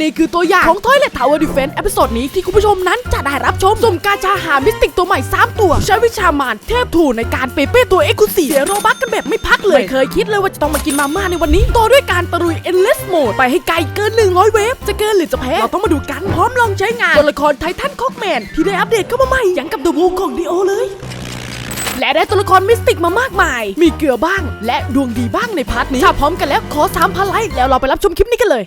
นี่คือตัวอย่างของ Toilet Tower Defense เอพิโซดนี้ที่คุณผู้ชมนั้นจะได้รับชมสมกาชาหามิสติกตัวใหม่ 3 ตัว ใช้วิชามานเทพถูในการเปเป้ตัวเอ็กซ์คลูซีฟเสียโรบักกันแบบไม่พักเลยไม่เคยคิดเลยว่าจะต้องมากินมาม่าในวันนี้ตัวด้วยการตะลุย Endless Mode ไปให้ไกลเกิน 100 เวฟจะเกินหรือจะแพ้เราต้องมาดูกันพร้อมลองใช้งานตัวละครไททันคอกแมนที่ได้อัปเดตเข้ามาใหม่ยังกับเดอะวูของดีโอเลยและได้ตัวละครมิสติกมามากมาย มีเกลือบ้าง และดวงดีบ้างในพาร์ทนี้ ถ้าพร้อมกันแล้วขอ3พันไลค์แล้วเราไปรับชมคลิปนี้กันเลย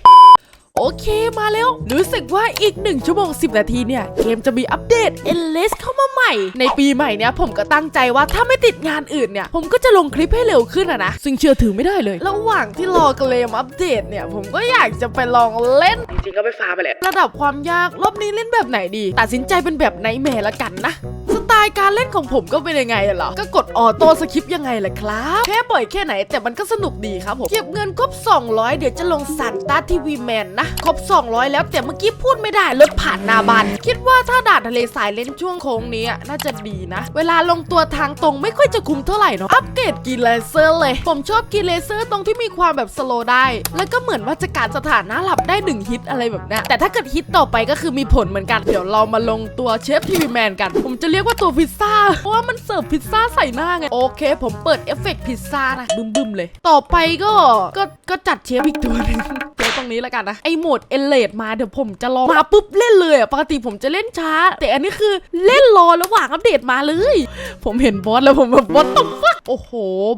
โอเคมาแล้ว รู้สึกว่าอีก 1 ชั่วโมง 10 นาทีเนี่ย เกมจะมีอัปเดต Endless เข้ามาใหม่ ในปีใหม่เนี่ยผมก็ตั้งใจว่าถ้าไม่ติดงานอื่นเนี่ย ผมก็จะลงคลิปให้เร็วขึ้นอะนะ ซึ่งเชื่อถือไม่ได้เลย ระหว่างที่รอเกมอัปเดตเนี่ย ผมก็อยากจะไปลองเล่น จริงๆก็ไปฟาไปแหละ ระดับความยากรอบนี้เล่นแบบไหนดี ตัดสินใจเป็นแบบไหนแหม่ละกันนะส ไตล์การเล่นของผมก็เป็นยังไงเหรอ ก็กดออโต้สคริปยังไงล่ะครับ แค่บ่อยแค่ไหนแต่มันก็สนุกดีครับผม เก็บเงินครบ 200 เดี๋ยวจะลงสันตาทีวีแมนนะ ครบ 200 แล้วแต่เมื่อกี้พูดไม่ได้รถผ่านหนาบานคิดว่าถ้าด่านทะเลสายเล่นช่วงโค้งนี้น่าจะดีนะ เวลาลงตัวทางตรงไม่ค่อยจะคุ้มเท่าไหร่เนาะ อัปเกรดกีเลเซอร์เลย ผมชอบกีเลเซอร์ตรงที่มีความแบบสโลว์ได้ แล้วก็เหมือนว่าจะการสถานะหลับได้หนึ่งฮิตอะไรแบบนี้แต่ถ้าเกิดฮิตต่อไปก็คือมีผลเหมือนกัน เดี๋ยวเรามาลงตัวเชฟทีวีแมนกัน ผมจะเรียกว่าตัวพิซซ่า เพราะว่ามันเสิร์ฟพิซซ่าใส่หน้าไง โอเค ผมเปิดเอฟเฟกต์พิซซ่านะบึ้มบึมๆเลย ต่อไปก็ ก็ ก็จัดเชฟอีกตัวหนึง นี้แล้วกันนะ ไอโหมดเอเลดมาเดี๋ยวผมจะลองมาปุ๊บเล่นเลยอะปกติผมจะเล่นช้า แต่อันนี้คือเล่นรอระหว่างอัปเดตมาเลย ผมเห็นบอสแล้วผมแบบบอสตบฟักโอ้โห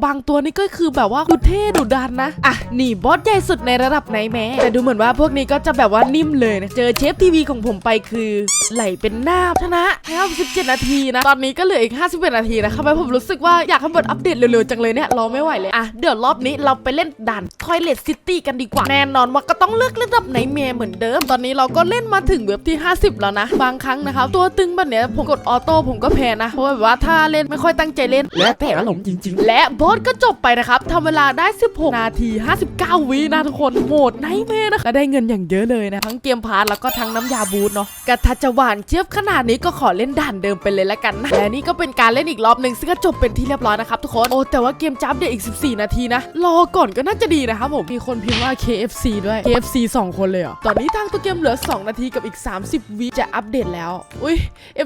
บางตัวนี่ก็คือแบบว่าคือเท่ดุดันนะ อะนี่บอสใหญ่สุดในระดับไหนแม้แต่ดูเหมือนว่าพวกนี้ก็จะแบบว่านิ่มเลยนะเจอเชฟทีวีของผมไปคือไหลเป็นหน้าชนะแค่17นาทีนะ ตอนนี้ก็เหลืออีก51นาทีนะครับทำไมผมรู้สึกว่าอยากให้บทอัปเดตเร็วๆจังเลยเนี่ยรอไม่ไหวเลยอะเดี๋ยวรอบนี้เราไปเล่นด่าน Toilet City กันดีกว่าแน่นอนว่าก็ต้องเลือกระดับไหนเมเหมือนเดิม ตอนนี้เราก็เล่นมาถึงเว็บที่ 50 แล้วนะ บางครั้งนะครับตัวตึงแบบเนี้ยผมกดออโต้ผมก็แพ้นะ เพราะว่าแบบว่าถ้าเล่นไม่ค่อยตั้งใจเล่น แล้วแต่อารมณ์จริงและบอสก็จบไปนะครับทำเวลาได้ 16 นาที 59 วินะทุกคนโหมดไนท์แม่นะและได้เงินอย่างเยอะเลยนะ ทั้งเกมพาร์ทแล้วก็ทั้งน้ำยาบูทเนาะกระทัดจะหวานเจี๊ยบขนาดนี้ก็ขอเล่นด่านเดิมไปเลยละกันนะและนี่ก็เป็นการเล่นอีกรอบหนึ่งซึ่งก็จบเป็นที่เรียบร้อยนะครับทุกคนโอ้แต่ว่าเกมจับเดตอีก 14 นาทีนะรอก่อนก็น่าจะดีนะครับผมมีคนพิมพ์ว่า KFC ด้วย KFC 2 คนเลยเหรอ ตอนนี้ทางตัวเกมเหลือ 2 นาทีกับอีก 30 วิจะอัปเดตแล้ว อุ้ย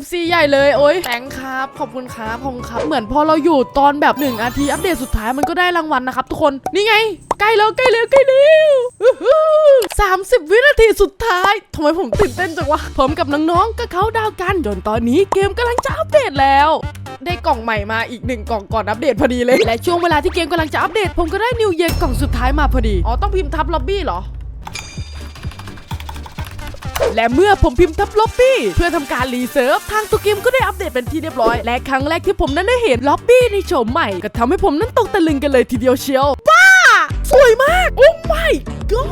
FC ใหญ่เลย โอ้ยแตงครับ ขอบคุณครับขอบคุณครับ เหมือนพอเราอยู่ตอนแบบ1นาทีอัปเดตสุดท้ายมันก็ได้รางวัลนะครับทุกคน นี่ไง ใกล้แล้วใกล้แล้วใกล้แล้วสามสิบวินาทีสุดท้ายทำไมผมตื่นเต้นจังวะ ผมกับน้องๆก็เขาดาวกันจนตอนนี้เกมกำลังจะอัปเดตแล้วได้กล่องใหม่มาอีกหนึ่งกล่องก่อนอัปเดตพอดีเลย และช่วงเวลาที่เกมกำลังจะอัปเดต ผมก็ได้นิวเย r กล่องสุดท้ายมาพอดี อ๋อ ต้องพิมพ์ทับล็อบบี้เหรอ และเมื่อผมพิมพ์ทับล็อบบี้เพื่อทำการรีเซิร์ฟทางตัวเกมก็ได้อัปเดตเป็นที่เรียบร้อย และครั้งแรกที่ผมนั้นได้เห็นล็อบบี้ในโฉมใหม่ ก็ทำให้ผมนั้นตกตะลึงกันเลยทีเดียวเชียวว้าสวยมากโอ้ไม่ก็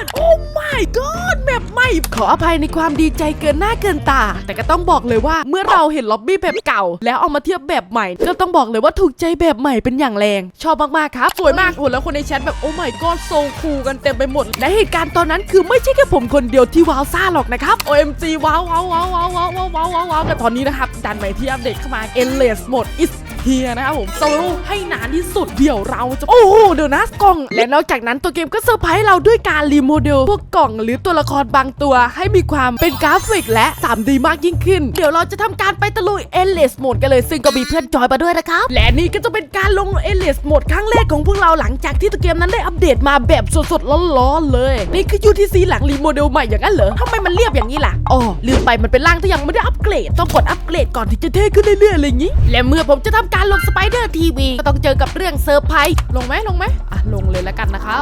god โอ้ my god แบบใหม่ ขออภัยในความดีใจเกินหน้าเกินตา แต่ก็ต้องบอกเลยว่าเมื่อเราเห็นล็อบบี้แบบเก่า แล้วเอามาเทียบแบบใหม่ ก็ต้องบอกเลยว่าถูกใจแบบใหม่เป็นอย่างแรง ชอบมากๆครับสวยมากโอ้แล้วคนในแชทแบบโอ้ my god โซคูกันเต็มไปหมด และเหตุการณ์ตอนนั้นคือไม่ใช่แค่ผมคนเดียวที่ว้าวซ่าหรอกนะครับ OMG ว้าวว้าวว้าวว้าวว้าวว้าวว้าวว้าวว้าวแต่ตอนนี้นะครับดันใหม่ที่อัปเดตเข้ามา Endless Mode is เฮียนะครับผมโซโลให้นานที่สุดเดี๋ยวเราจะโอ้โหเดี๋ยวนะกล่อง และนอกจากนั้นตัวเกมก็เซอร์ไพรส์เราด้วยการรีโมเดลพวกกล่องหรือตัวละครบางตัวให้มีความเป็นกราฟิกและ 3D มากยิ่งขึ้น เดี๋ยวเราจะทำการไปตะลุย Endless Mode กันเลย ซึ่งก็มีเพื่อนจอยมาด้วยนะครับ และนี่ก็จะเป็นการลง Endless Mode ครั้งแรกของพวกเราหลังจากที่ตัวเกมนั้นได้อัปเดตมาแบบสดๆร้อนๆเลย นี่คือ UTC หลังรีโมเดลใหม่อย่างนั้นเหรอทำไมมันเรียบอย่างนี้ล่ะอ๋อลืมไปมันเป็นร่างที่ยังไม่ได้อัปเกรดต้องกดอัปเกรดก่อนที่จะเท่ขึ้นเรื่อยๆอะไรอย่างนี้ และเมื่อผมจะทำการลงสไปเดอร์ทีวีก็ต้องเจอกับเรื่องเซอร์ไพรส์ลงไหมลงไหมอะลงเลยแล้วกันนะคะ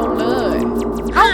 ลงเลย เอ้า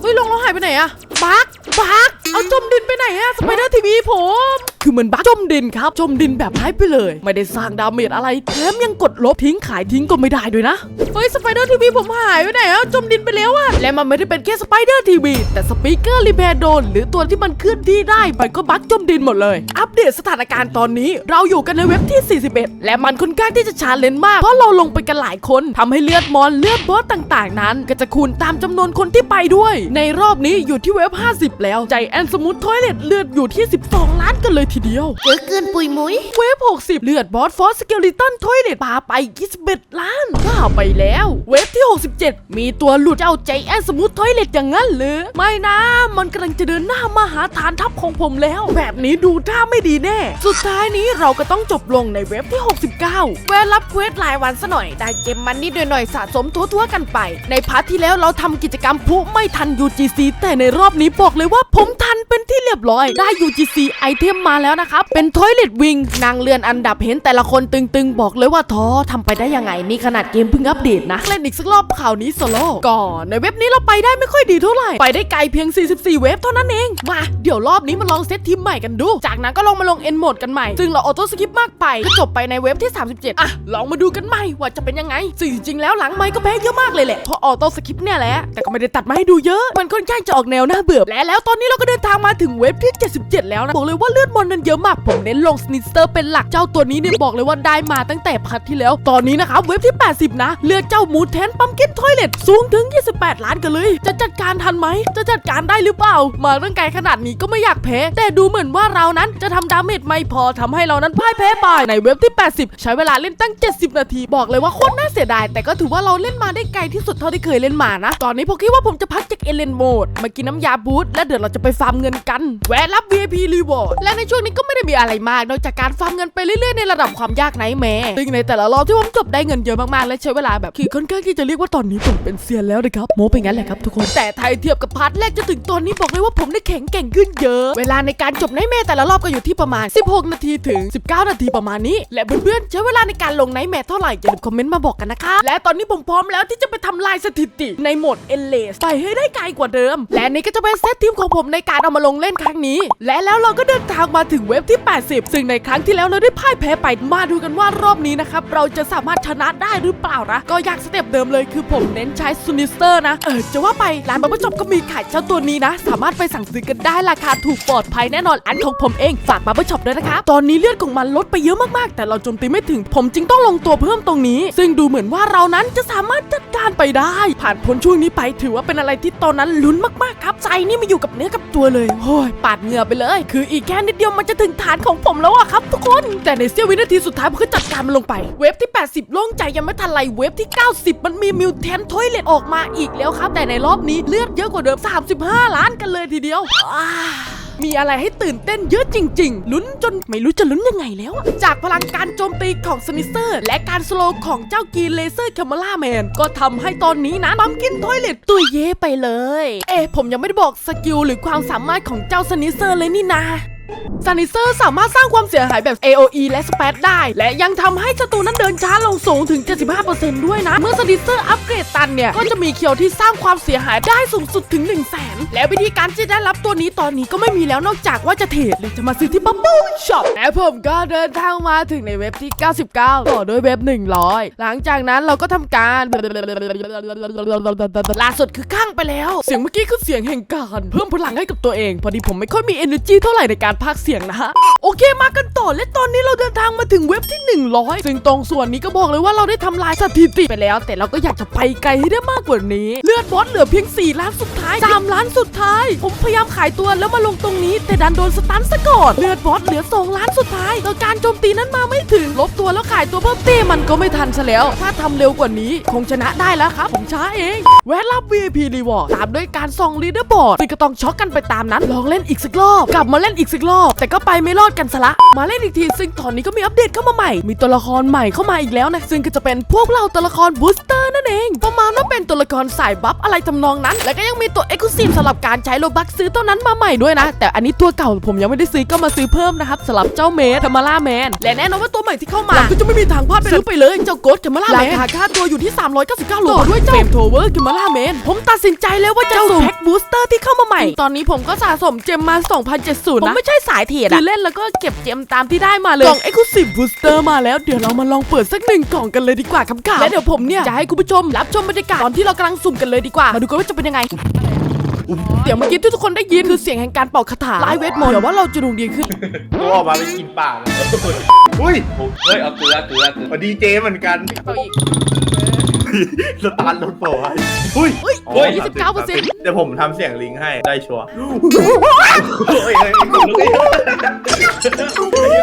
เฮ้ยลงแล้วหายไปไหนอะบักบักเอาจมดินไปไหนอะสไปเดอร์ทีวีผมคือมันบักจมดินครับ จมดินแบบหายไปเลย ไม่ได้สร้างดาเมจอะไรแถมยังกดลบทิ้งขายทิ้งก็ไม่ได้ด้วยนะเฮ้ยสไปเดอร์ทีวีผมหายไปไหนอะจมดินไปแล้วอะและมันไม่ได้เป็นแค่สไปเดอร์ทีวีแต่สปีกเกอร์รีแพร์โดนหรือตัวที่มันเคลื่อนที่ได้มันก็บักจมดินหมดเลย อัปเดตสถานการณ์ตอนนี้เราอยู่กันในเว็บที่ 41 และมันค่อนข้างที่จะชาเลนจ์มากเพราะเราลงไปกันหลายคนทำให้เลือดมอนเลือดบอสต่าง ๆ นั้น ก็จะคูณตามจำนวนคนที่ไปด้วยในรอบนี้อยู่ที่เว็บ50 แล้ว ใจแอนสมูททอยเลตเลือดอยู่ที่ 12 ล้านกันเลยทีเดียว เยอะเกินปุยมุ้ยเวฟ60 เลือดบอสฟอสสเกลิตันทอยเลตปาไป 21 ล้านว้าวไปแล้ว เวฟที่ 67 มีตัวหลุดเจ้าใจแอนสมูททอยเลตอย่างนั้นหรือ ไม่นะมอนกำลังจะเดินหน้ามาหาฐานทัพของผมแล้ว แบบนี้ดูท่าไม่ดีแน่ สุดท้ายนี้เราก็ต้องจบลงในเว็บที่ 69 แวะรับเควสรายวันซะหน่อย ได้เกมมันนิดหน่อยสะสมทั่วๆกันไป ในพาร์ทที่แล้วเราทำกิจกรรมพลุไม่ทัน UGC แต่ในรอบนี้บอกเลยว่าผมทันเป็นที่เรียบร้อย ได้ UGC ไอเทมมาแล้วนะครับ เป็นทอยเลตวิงนางเลื่อนอันดับเห็นแต่ละคนตึงๆ บอกเลยว่าท้อทำไปได้ยังไงนี่ขนาดเกมเพิ่งอัปเดตนะ เล่นอีกสักรอบข่าวนี้โซโล่ก่อนในเว็บนี้เราไปได้ไม่ค่อยดีเท่าไหร่ ไปได้ไกลเพียง 44 เว็บเท่านั้นเอง มา เดี๋ยวรอบนี้มาลองเซตทีมใหม่กันดู จากนั้นก็ลงมาลงเอ็นโหมดกันใหม่ ซึ่งเราออโต้สกิปมากไป ก็จบไปในเว็บที่ 37 อะ ลองมาดูกันใหม่ว่าจะเป็นยังไงซึ่งจริงๆแล้วหลังไมค์ก็แพ้เยอะมากเลยแหละ เพราะออโต้สกิปเนี่ยแหละ แต่ก็ไม่ได้ตัดมาให้ดูเยอะ มันค่อนข้างจะออกแนวน่าเบื่อ และแล้วตอนนี้เราก็เดินทางมาถึงเว็บที่ 77 แล้วนะ บอกเลยว่าเลือดมอนนั้นเยอะมาก ผมเน้นลงสนิสเตอร์เป็นหลัก เจ้าตัวนี้เนี่ยบอกเลยว่าได้มาตั้งแต่พัทที่แล้ว ตอนนี้นะครับเว็บที่ 80นะ เลือดเจ้ามูเทนปั๊มกินทอยเลตสูงถึง 28 ล้านกันเลย จะจัดการทันไหม จะจัดการได้หรือเปล่า มาเรื่องไกลขนาดนี้ก็ไม่อยากแพ้ แต่ดูเหมือนว่าเรานั้นจะทำดาเมจไม่พอทำให้เรานั้นพ่ายแพ้ไปในเว็บที่ 80 ใช้เวลาเล่นตั้ง 70 นาทีบอกเลยว่าโคตรน่าเสียดาย แต่ก็ถือว่าเราเล่นมาได้ไกลที่สุดเท่าที่เคยเล่นมานะ ตอนนี้ผมคิดว่าผมจะพักจากเอเลนโหมดมากินน้ำยาบูสต์และเดี๋ยวเราจะไปฟาร์มเงินกันแวะรับ VIP Reward และในช่วงนี้ก็ไม่ได้มีอะไรมากนอกจากการฟาร์มเงินไปเรื่อยๆในระดับความยากไหนแม่ซึ่งในแต่ละรอบที่ผมจบได้เงินเยอะมากๆและใช้เวลาแบบคือค่อนข้างที่จะเรียกว่าตอนนี้ผมเป็นเซียนแล้วนะครับโมเป็นงั้นแหละครับทุกคนแต่ไทยเทียบกับพาร์ทแรกจนถึงตอนนี้บอกเลยว่าผมได้แข็งแกร่งขึ้นเยอะ เวลาในการจบไนท์แม่แต่ละรอบก็อยู่ที่ประมาณ 16 นาทีถึง 19 นาทีประมาณนี้ และเพื่อนๆใช้เวลาในการลงไนท์แม่เท่าไหร่อย่าลืมคอมเมนต์มาบอกกันนะคะและตอนนี้ผมพร้อมแล้วที่จะไปทำลายสถิติในโหมดเอเลสไปให้ได้ไกลกว่าเดิม และนี่ก็จะเป็นเซตทีมของผมในการเอามาลงเล่นครั้งนี้ และแล้วเราก็เดินทางมาถึงเว็บที่ 80 ซึ่งในครั้งที่แล้วเราได้พ่ายแพ้ไปมาดูกันว่ารอบนี้นะครับเราจะสามารถชนะได้หรือเปล่านะ ก็ยากสเต็ปเดิมเลยคือผมเน้นใช้ซูนิสเตอร์นะ เออจะว่าไปร้านบับเบิ้ลช็อปก็มีขายเจ้าตัวนี้นะ สามารถไปสั่งซื้อกันได้ราคาถูกปลอดภัยแน่นอนอันของผมเองฝากบับเบิ้ลช็อปด้วยนะคะตอนนี้เลือดของมันลดไปเยอะมากๆ แต่เราโจมตีไม่ถึงผมจึงต้องลงตัวเพิ่มตรงนี้ ซึ่งดูเหมือนว่าเรานั้นจะสามารถจัดการไปได้ ผ่านพ้นช่วงนี้ไปถือว่าเป็นอะไรที่ตอนนั้นลุ้นมากๆครับใจนี่มาอยู่กับเนื้อกับตัวเลยโอ้ยปาดเหงื่อไปเลย คืออีกแค่นิดเดียวมันจะถึงฐานของผมแล้วอะครับ ทุกคนแต่ในเสี้ยววินาทีสุดท้ายผมก็จัดการมันลงไป เว็บที่ 80 โล่งใจยังไม่ทันไรเว็บที่ 90 มันมีมิวแทนทอยเลตออกมาอีกแล้วครับ แต่ในรอบนี้เลือดเยอะกว่าเดิม 35 ล้านกันเลยทีเดียวอ่ามีอะไรให้ตื่นเต้นเยอะจริง ๆ ลุ้นจนไม่รู้จะลุ้นยังไงแล้ว จากพลังการโจมตีของสนิเซอร์ และการสโลว์ของเจ้ากีนเลเซอร์แคมล่าแมน ก็ทำให้ตอนนี้นะปั๊มกินทอยเลตตุยเย่ไปเลย เอ๊ะผมยังไม่ได้บอกสกิลหรือความสามารถของเจ้าสนิเซอร์เลยนี่นา ซานิเซอร์สามารถสร้างความเสียหายแบบ AOE และสเปซได้ และยังทำให้ศัตรูนั้นเดินช้าลงสูงถึง 75%ด้วยนะ เมื่อซานิเซอร์อัปเกรดตันเนี่ย ก็จะมีเคียวที่สร้างความเสียหายได้สูงสุดถึง 1 0 0 0 0แสนและวิธีการที่ได้รับตัวนี้ตอนนี้ก็ไม่มีแล้วนอกจากว่าจะเทรดหรือจะมาซื้อที่บับเบิ้ลช็อปและผมก็เดินทางมาถึงในเว็บที่ 99 ต่อด้วยเว็บ 100 หลังจากนั้นเราก็ทำการล่าสุดคือข้างไปแล้ว เสียงเมื่อกี้คือเสียงแห่งการ เพิ่มพลังให้กับตัวเอง พอดีผมไม่ค่อยมี energy เท่าไหร่ในการพากย์เสียงนะฮะ โอเคมากันต่อและตอนนี้เราเดินทางมาถึงเว็บที่ 100 ซึ่งตรงส่วนนี้ก็บอกเลยว่าเราได้ทำลายสถิติไปแล้ว แต่เราก็อยากจะไปไกลให้ได้มากกว่านี้ เลือดบอสเหลือเพียง 4 ล้านสุดท้าย 3 ล้านสุดท้าย ผมพยายามขายตัวแล้วมาลงตรงนี้ แต่ดันโดนสตันซะก่อนเลือดบอสเหลือ 2 ล้านสุดท้ายแล้วการโจมตีนั้นมาไม่ถึงลบตัวแล้วขายตัวเพิ่มเต้มันก็ไม่ทันซะแล้ว ถ้าทำเร็วกว่านี้คงชนะได้แล้วครับผมช้าเองแวะรับ VIP Reward ตามด้วยการส่องลีดเดอร์บอร์ดซึ่งก็ต้องช็อกกันไปตามนั้นลองเล่นอีกสักรอบกลับมาเล่นอีกสักรอบแต่ก็ไปไม่รอดกันซะละ มาเล่นอีกที ซึ่งตอนนี้ก็มีอัปเดตเข้ามาใหม่ มีตัวละครใหม่เข้ามาอีกแล้วนะ ซึ่งก็จะเป็นพวกเราตัวละครบูสเตอร์นั่นเอง ประมาณว่าเป็นตัวละครสายบัฟอะไรทำนองนั้น และก็ยังมีตัวเอ็กซ์คลูซีฟสำหรับการใช้โลบักซื้อตัวนั้นมาใหม่ด้วยนะ แต่อันนี้ตัวเก่าผมยังไม่ได้ซื้อก็มาซื้อเพิ่มนะครับสำหรับเจ้าเมทามาล่าแมน และแน่นอนว่าตัวใหม่ที่เข้ามาก็จะไม่มีทางพลาดไปซื้อไปเลยเจ้าโกดทามาล่าแมนราคาค่าตัวอยู่ที่ 399โลด้วยเจ้าเฟรมโทเวอร์ทามาล่าแมนผมตัดสินใจแล้วว่าจะสุ่มแพ็คบูสเตอร์ที่เข้ามาใหม่ ตอนนี้ผมก็สะสมเจมมา 2070นะผมไม่ใช่สายเทียดคือเล่นแล้วก็เก็บเจมตามที่ได้มาเลยกล่อง Exclusive Booster มาแล้วเดี๋ยวเรามาลองเปิดสักหนึ่งกล่องกันเลยดีกว่าครับค่ะและเดี๋ยวผมเนี่ยจะให้คุณผู้ชมรับชมบรรยากาศตอนที่เรากำลังสุ่มกันเลยดีกว่า มาดูกันว่าจะเป็นยังไงเดี๋ยวเมื่อกี้ที่ทุกคนได้ยินคือเสียงแห่งการเป่าคาถาไล่เวทมนต์เดี๋ยวว่าเราจะดวงดีขึ้นตัวออกมาไปกินป่าเลยอุ้ย เฮ้ย เอาเกลือเกลือเกลือพอดีเจเหมือนกันเป่าอีก สตาร์ทรถโผล่ให้อุ้ยเฮ้ยอ๋อยี่สิบเก้าเปอร์เซ็นต์เดี๋ยวผมทำเสียงลิงให้ได้ชัวร์เฮ้ยเฮ้ยขนลุกเลยแม่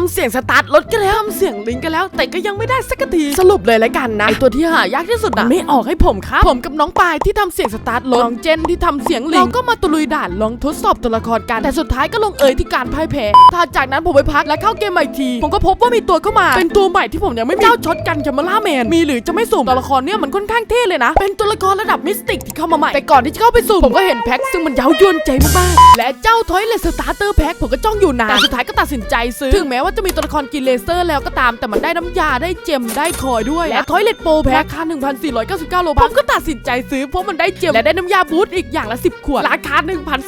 ทำเสียงสตาร์ทรถกันแล้วทำเสียงลิงกันแล้ว แต่ก็ยังไม่ได้สักทีสรุปเลยแล้วกันนะไอตัวที่หายากที่สุดอะไม่ออกให้ผมครับ ผมกับน้องปายที่ทำเสียงสตาร์ทรถน้องเจนที่ทำเสียงลิงเราก็มาตะลุยด่านลองทดสอบตัวละครกัน แต่สุดท้ายก็ลงเอยที่การพ่ายแพ้ถ้าจากนั้นผมไปพักและเข้าเกมใหม่อีกทีผมก็พบว่ามีตัวเข้ามา เป็นตัวใหม่ที่ผมยังไม่มีเจ้าช็อตกันจะมาล่าแมนมีหรือจะไม่สุ่มตัวละครเนี่ยมันค่อนข้างเท่เลยนะ เป็นตัวละครระดับมิสติกที่เข้ามาใหม่แต่ก่อนที่จะเข้าไปสุ่มผมก็เห็นแพ็คซึ่งมันเย้ายวนใจมากๆและเจ้าทอยเลสสตาร์เตอร์แพ็คผมก็จ้องอยู่นานแต่สุดท้ายก็ตัดสินใจซื้อถึงแม้ว่าจะมีตัวละครกินเลเซอร์แล้วก็ตาม แต่มันได้น้ำยาได้เจมได้คอยด้วย และทอยเลตโปรแพ็คราคา1,499 โลบัคผมก็ตัดสินใจซื้อเพราะมันได้เจมและได้น้ำยาบูทอีกอย่างละ 10 ขวด ราคา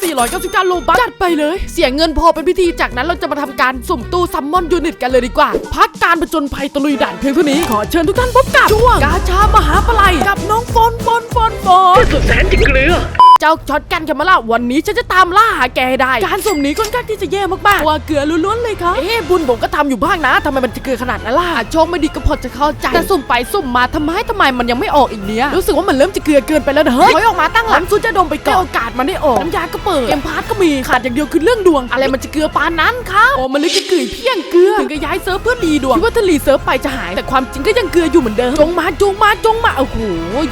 1,499 โลบัคจัดไปเลย เสียเงินพอเป็นพิธีจากนั้นเราจะมาทำการสุ่มตู้ซัมมอนยูนิตกันเลยดีกว่า พักการประจนภัยตะลุยด่านเพียงเท่านี้ขอเชิญทุกท่านพบกับช่วงกาชามหาปลัยกับน้องฟอนฟอนฟอนฟอนสุดแสนจะเกลือ เจ้าช็อตกันกันมาละวันนี้ฉันจะตามล่าหาแกให้ได้ การสุ่มนี้ค่อนข้างที่จะแย่มากๆว่าเกลือล้วนๆเลยครับเอ๊ะบุญผมก็ทำอยู่บ้างนะทำไมมันจะเกลือขนาดนั้นล่ะโชคไม่ดีก็พอจะเข้าใจแต่สุ่มไปสุ่มมาทำไมทำไมมันยังไม่ออกอีกเนี้ยรู้สึกว่ามันเริ่มจะเกลือเกินไปแล้วนะเฮ้ยถอยออกมาตั้งหลังซูจะดมไปก่อนให้โอกาสมันได้ออกน้ำยาก็เปิดเกมพาร์ทก็มีขาดอย่างเดียวคือเรื่องดวง อะไรมันจะเกลือปานนั้นครับโอ้มันเลยจะเกลือเพียงเกลือถึงกับย้ายเซิร์ฟเพื่อรีดวงคิดว่าถ้ารีเซิร์ฟไปจะหายแต่ความจริงก็ยังเกลืออยู่เหมือนเดิมจงมาจงมาจงมาโอ้โห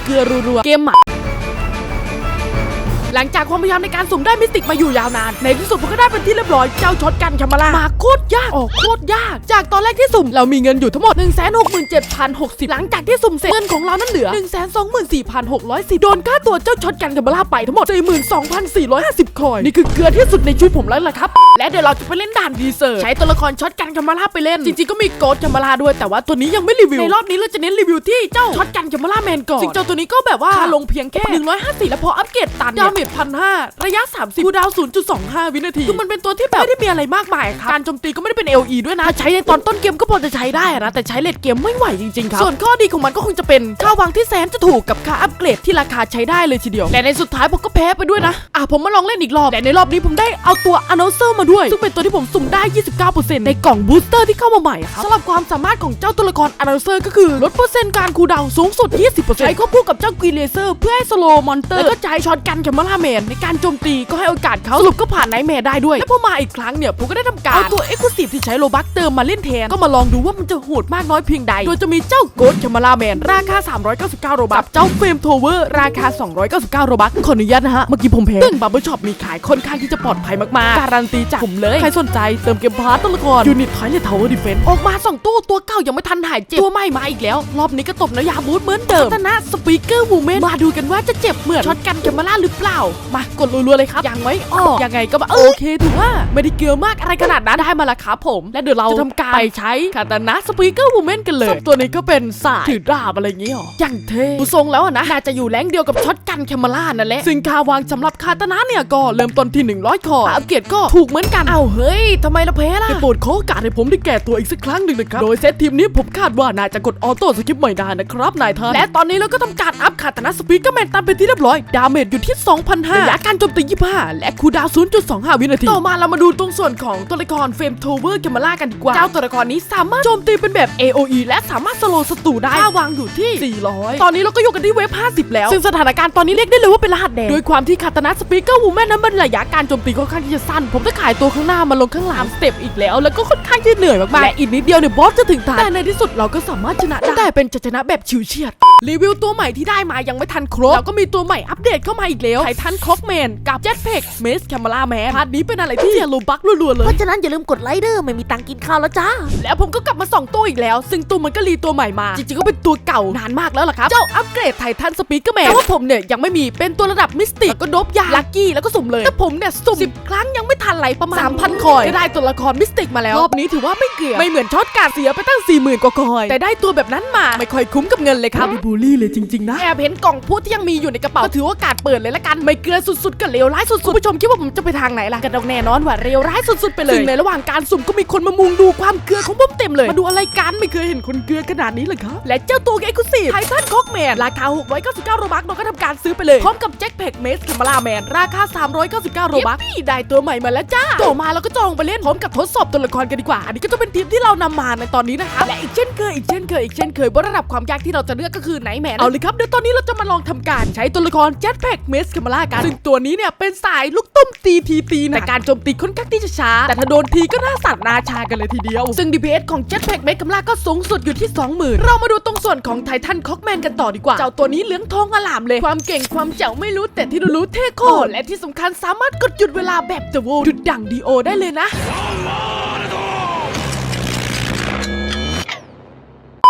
เกลือรัวๆเกมหมา หลังจากความพยายามในการสุ่มได้มิสติกมาอยู่ยาวนาน ในที่สุดผมก็ได้เป็นที่เรียบร้อยเจ้าช็อตกันแคมมาลามาโคตรยากออกโคตรยาก จากตอนแรกที่สุ่มเรามีเงินอยู่ทั้งหมด 1 6 7 0 6 0 หลังจากที่สุ่มเสร็จเงินของเรานั้นเหลือ 1 2 4 6 1 0โดนค่าตัวเจ้าช็อตกันแคมมาลาไปทั้งหมด42,450คอยน์นี่คือเกลือที่สุดในชีวิตผมแล้วล่ะครับและเดี๋ยวเราจะไปเล่นด่านดีเซอร์ใช้ตัวละครช็อตกันแคมมาลาไปเล่นจริงๆก็มีโกดแคมมาลาด้วยแต่ว่าตัวนี้ยังไม่รีวิวในรอบนี้เราจะเน้นรีวิวที่เจ้าช็อตกันแคมมาลาแมนก่อนซึ่งเจ้าตัวนี้ก็แบบว่าค่าลงเพียงแค่150แล้วพออัปเกรดตันดาเมจพันห้าระยะ 30คูลดาวน์0.25 วินาที คือมันเป็นตัวที่แบบไม่ได้มีอะไรมากมายครับ การโจมตีก็ไม่ได้เป็น LE ด้วยนะถ้าใช้ในตอนต้นเกมก็พอจะใช้ได้นะ แต่ใช้เลดเกมไม่ไหวจริงๆครับ ส่วนข้อดีของมันก็คงจะเป็นค่าวางที่แสนจะถูกกับค่าอัปเกรดที่ราคาใช้ได้เลยทีเดียว และในสุดท้ายผมก็แพ้ไปด้วยนะ อะผมมาลองเล่นอีกรอบแต่ในรอบนี้ผมได้เอาตัว a n n o u n c e r มาด้วย ซึ่งเป็นตัวที่ผมสุ่มได้ 29%ในกล่องบูสเตอร์ที่เข้ามาใหม่อะครับสำหรับความสามารถของเจ้าตัวละคร a n n o u n c e r ก็คือลดเปอร์เซ็นต์การคูลดาวน์สูงสุด 20%ใช้ควบคู่กับเจ้ากรีเลเซอร์เพื่อให้สโลมอนเตอร์แล้วก็ใช้ช็อตกันแคมเมล่าแมนในการโจมตีก็ให้โอกาสเขาสรุปก็ผ่านไนท์แมร์ได้ด้วย และพอมาอีกครั้งเนี่ยผมก็ได้ทำการเอาตัวเอ็กซ์คลูซีฟที่ใช้โลบักเติมมาเล่นแทน ก็มาลองดูว่ามันจะโหดมากน้อยเพียงใด โดยจะมีเจ้าโกดแคมเมล่าแมนราคา 399 โรบักกับเจ้าเฟรมโทเวอร์ราคา 299 โรบักขออนุญาตนะฮะ เมื่อกี้ผมแพ้ซึ่งบับเบิลช็อปมีขายค่อนข้างที่จะปลอดภัยมากๆ การันตีจากผมเลย ใครสนใจเติมเกมพาร์ตตัวละครยูนิตไทยเลทาวเวอร์ดิเฟนต์ออกมา2ตู้ตัวเก่ายังไม่ทันหายเจ็บตัวใหม่มาอีกแล้ว รอบนี้ก็ตบนายาบูทเหมือนเดิมพัฒนาสปีกเกอร์มูเมนมาดูกันว่าจะเจ็บเหมือนช็อตกันแคมเมล่าหรือเปล่ามากดรัวๆเลยครับยังไม่ออกยังไงก็มาโอเคถือว่าไม่ได้เกลือมากอะไรขนาดนั้นได้มาและครับผม และเดี๋ยวเราจะทำการไปใช้คาตานะสปีกเกอร์มูเมนต์กันเลยตัวนี้ก็เป็นสายถือดาบอะไรอย่างงี้หรออย่างเท่ดูทรงแล้วอะนะน่าจะอยู่แรงเดียวกับช็อตกันแคมเมล่านั่นแหละซึ่งค่าวางสำหรับคาตานะเนี่ยก็เริ่มต้นที่ 100 คออัปเกรดก็ถูกเหมือนกันเอาเฮ้ยทำไมเราแพ้ล่ะได้โปรดขอโอกาสให้ผมได้แก้ตัวอีกสักครั้งหนึ่งนะครับโดยเซตทีมนี้ผมคาดว่าน่าจะกดออโต้สกิปไม่ได้นะครับนายท่านและตอนนี้เราก็ทำการอัพคาตานะสปีกเกอร์แมนตามเป็นที่เรียบร้อยดาเมจอยู่ที่2,500ระยะการโจมตี25 และคูลดาวน์0.25 วินาที ต่อมาเรามาดูตรงส่วนของตัวละครเฟรมโทเวอร์แกมาล่ากันดีกว่า เจ้าตัวละครนี้สามารถโจมตีเป็นแบบ AOE และสามารถสโลว์ศัตรูได้ค่าวางอยู่ที่ 400 ตอนนี้เราก็อยู่กันที่เวฟ 50 แล้ว ซึ่งสถานการณ์ตอนนี้เรียกได้เลยว่าเป็นรหัสแดงด้วยความที่คาตานะสปีกเกอร์วูแมนนั้นมันระยะการโจมตีค่อนข้างที่จะสั้น ผมจะขายตัวข้างหน้ามาลงข้างหลังสเต็ปอีกแล้ว แล้วก็ค่อนข้างที่จะเหนื่อยมากๆและอีกนิดเดียวเนี่ยบอสจะถึงทางแต่ในที่สุดเราก็สามารถชนะได้แต่เป็นจะชนะแบบชิวเฉียด รีวิวตัวใหม่ที่ได้มายังไม่ทันครบแล้วก็มีตัวใหม่อัปเดตเข้ามาอีกแล้วไททันคอกแมนกับเจ็ตแพ็กเมสแคมเมล่าแมนพาร์ทนี้เป็นอะไรที่เสียโลบักรัวๆเลย เพราะฉะนั้นอย่าลืมกดไลค์เด้อไม่มีตังค์กินข้าวแล้วจ้า แล้วผมก็กลับมาส่องตัวอีกแล้ว ซึ่งตัวมันก็รีตัวใหม่มา จริงๆก็เป็นตัวเก่านานมากแล้วล่ะครับ เจ้าอัปเกรดไททันสปีกเกอร์แมนแต่ว่าผมเนี่ยยังไม่มีเป็นตัวระดับมิสติกแล้วก็ดบยาลักกี้แล้วก็สุ่มเลยแต่ผมเนี่ยสุ่มสิบครั้งยังไม่ทันไหลประมาณ3,000คอยก็ได้ตัวละครมิสติกมาแล้วรอบนี้ถือว่าไม่เกลือไม่เหมือนช็อตการดเสียไปตั้ง40,000กว่าคอย แต่ได้ตัวแบบนั้นมาไม่ค่อยคุ้มกับเงินเลยครับพี่บูลลี่เลยจริง ๆ นะ แอบเห็นกล่องพูดที่ยังมีอยู่ในกระเป๋าก็ถือโอกาสเปิดเลยละกันไม่เกลือสุดๆกับเลวร้ายสุดๆคุณผู้ชมคิดว่าผมจะไปทางไหนล่ะก็ต้องแน่นอนว่าเลวร้ายสุดๆไปเลยซึ่งในระหว่างการสุ่มก็มีคนมามุงดูความเกลือของผมเต็มเลยมาดูอะไรกันไม่เคยเห็นคนเกลือขนาดนี้เลยครับและเจ้าตัวเอ็กซ์คลูซีฟไททันคอกแมนราคา699โรบักเราก็ทำการซื้อไปเลยพร้อมกับแจ็คแพ็กเมสคามาลาแมนราคา 399โรบักได้ตัวใหม่มาแล้วจ้าต่อมาเราก็จะลงไปเล่นพร้อมกับทดสอบตัวละครกันดีกว่า อันนี้ก็จะเป็นทีมที่เรานำมาในตอนนี้นะครับและอีกเช่นเคยอีกเช่นเคยอีกเช่นเคยบนระดับความยากที่เราจะเลือกก็คือไนแมนเอาเลยครับเดี๋ยวตอนนี้เราจะมาลองทำการใช้ตัวละครแจ็คแพ็กเมสคามาลากัน ซึ่งตัวนี้เนี่ยเป็นสายลูกตุ้มตีทีตีนะแต่การโจมตีค่อนข้างที่จะช้า แต่ถ้าโดนทีก็น่าสั่นนาชากันเลยทีเดียว ซึ่ง DPS ของ Jetpack m e ก c ม m ลาก็สูงสุดอยู่ที่ 20,000 เรามาดูตรงส่วนของไททันคอกแมนกันต่อดีกว่า เจ้าตัวนี้เหลืองทองอลามเลย ความเก่งความเจ๋วไม่รู้แต่ที่รู้ๆเท่โคตรและที่สำคัญสามารถกดหยุดเวลาแบบเดอะโวหยุดดั่งดีโอได้เลยนะ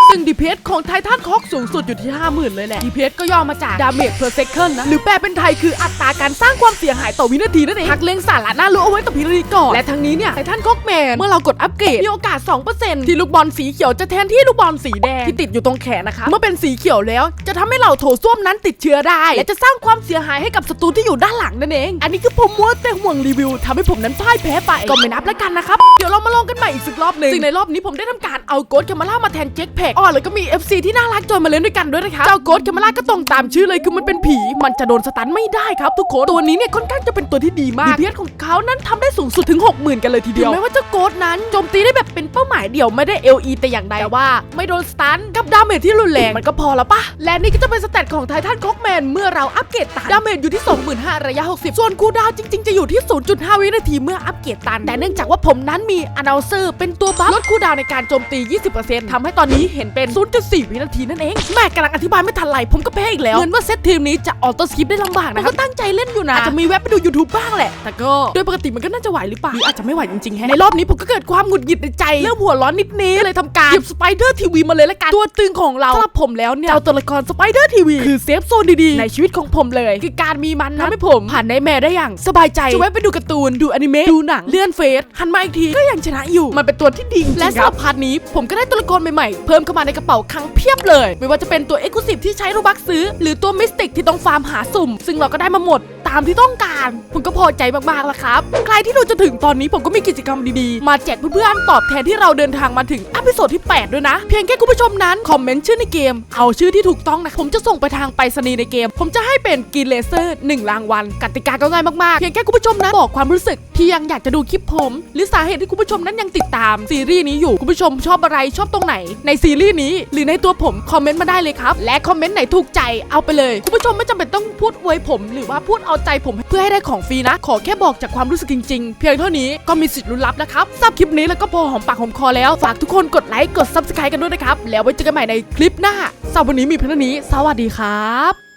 ซึ่ง DPS ของไททันคอกสูงสุดอยู่ที่ 50,000 เลยแหละ DPS ก็ย่อมาจาก Damage per second นะ หรือแปลเป็นไทยคืออัตราการสร้างความเสียหายต่อวินาทีนั่นเองหักเล็งสาระน่ารู้เอาไว้กับพีรีก่อน และทั้งนี้เนี่ยไททันคอกแมนเมื่อเรากดอัปเกรดมีโอกาส 2%ที่ลูกบอลสีเขียวจะแทนที่ลูกบอลสีแดงที่ติดอยู่ตรงแขนนะคะเมื่อเป็นสีเขียวแล้ว จะทำให้เราโถส้วมนั้นติดเชื้อได้ และจะสร้างความเสียหายให้กับศัตรูที่อยู่ด้านหลังนั่นเอง อันนี้คือผมมัวแต่ห่วงรีวิวทำให้ผมนั้นพ่ายแพ้ไปก็ไม่นับแล้วกันนะครับเดี๋ยวเรามาลองกันใหม่อีกสักรอบหนึ่งซึ่งในรอบนี้ผมได้ทำการเอาโกดคมาล่ามาแทนเจ็คแพ็กอ๋อแล้วก็มี FC ที่น่ารักจอยมาเล่นด้วยกันด้วยนะคะเจ้าโกดคามาล่าก็ตรงตามชื่อเลยคือมันเป็นผี มันจะโดนสตันไม่ได้ครับทุกคนตัวนี้เนี่ยค่อนข้างจะเป็นตัวที่ดีมาก DPS ของเขานั้นทำได้สูงสุดถึง 60,000 กันเลยทีเดียวถึงแม้ว่าเจ้าโกดนั้นโจมตีได้แบบเป็นเป้าหมายเดี่ยวไม่ได้ LE แต่อย่างใดแต่ว่า ไม่โดนสตันกับดาเมจที่รุนแรงมันก็พอแล้วปะและนี่ก็จะเป็นสเตตของไททันคอกแมนเมื่อเราอัปเกรดตันดาเมจอยู่ที่ 25,000ระยะ 60 ส่วนคูดาวจริงๆจะอยู่ที่ 0.5 วินาทีเมื่ออัปเกรดตันแต่เนื่องจากว่าผมนั้นมีอ n น u เซอร์เป็นตัวบัฟลดคูดาวในการโจมตี 20%ทำให้ตอนนี้เห็นเป็น 0.4 วินาทีนั่นเอง แม่กำลังอธิบายไม่ทันไรผมก็แพ้อีกแล้ว เหมือนว่าเซตทีมนี้จะออโต้สคิปได้ลำบากนะครับก็ตั้งใจเล่นอยู่นะอาจจะมีแว็บไปดู YouTube บ้างแหละ แต่ก็โดยปกติมันก็น่าจะไหวหรือเปล่าหรืออาจจะไม่ไหวจริงๆแฮะในรอบนี้ผมก็เกิดความหงุดหงิดในใจเริ่มหัวร้อนนิดๆก็เลยทำการหยิบสไปเดอร์ทีวีมาเลยละกันตัวตึงของเราสำหรับผมแล้วเนี่ยเจ้าตัวละครสไปเดอร์ทีวีคือเซฟโซนดีๆในชีวิตของผมเลย คือการมีมันทำให้ผมผ่านในแม่ได้อย่างสบายใจจะแวะไปดูการ์ตูนดูอนิเมะดูหนังเลื่อนเฟซหันมาอีกทีก็ยังชนะอยู่มันเป็นตัวที่ดีจริงๆและสำหรับพาร์ทนี้ผมก็ได้ตัวละครใหม่ๆเพิ่มเข้ามาในกระเป๋าครั้งเพียบเลย ไม่ว่าจะเป็นตัวเอ็กซ์คลูซีฟที่ใช้โรบักซื้อ หรือตัวมิสติกที่ต้องฟาร์มหาสุ่ม ซึ่งเราก็ได้มาหมดตามที่ต้องการ ผมก็พอใจมากๆแล้วครับ ใครที่ดูจะถึงตอนนี้ผมก็มีกิจกรรมดีๆ มาแจกเพื่อนๆตอบแทนที่เราเดินทางมาถึงอพิโซดที่ 8 ด้วยนะ เพียงแค่คุณผู้ชมนั้นคอมเมนต์ชื่อในเกม เอาชื่อที่ถูกต้องนะผมจะส่งไปทางไปรษณีย์ในเกม ผมจะให้เป็นกินเลเซอร์1รางวัลกติกาก็ง่ายมากๆเพียงแค่คุณผู้ชมนั้นบอกความรู้สึกที่ยังอยากจะดูคลิปผม หรือสาเหตุที่คุณผู้ชมนั้นยังติดตามซีรีส์นี้อยู่คุณผู้ชมชอบอะไรชอบตรงไหนในซีรีส์นี้ หรือในตัวผมคอมเมนต์มาได้เลยครับ และคอมเมนต์ไหนถูกใจเอาไปเลย คุณผู้ชมไม่จำเป็นต้องพูดอวยผม หรือว่าพูดเอาใจผมเพื่อให้ได้ของฟรีนะ ขอแค่บอกจากความรู้สึกจริงๆ เพียงเท่านี้ก็มีสิทธิ์ลุ้นรับนะครับทราบคลิปนี้แล้วก็พอหอมปากหอมคอแล้วฝากทุกคนกดไลค์กดซับสไครต์กันด้วยนะครับแล้วไว้เจอกันใหม่ในคลิปหน้าสำหรับวันนี้มีเพียงเท่านี้ สวัสดีครับ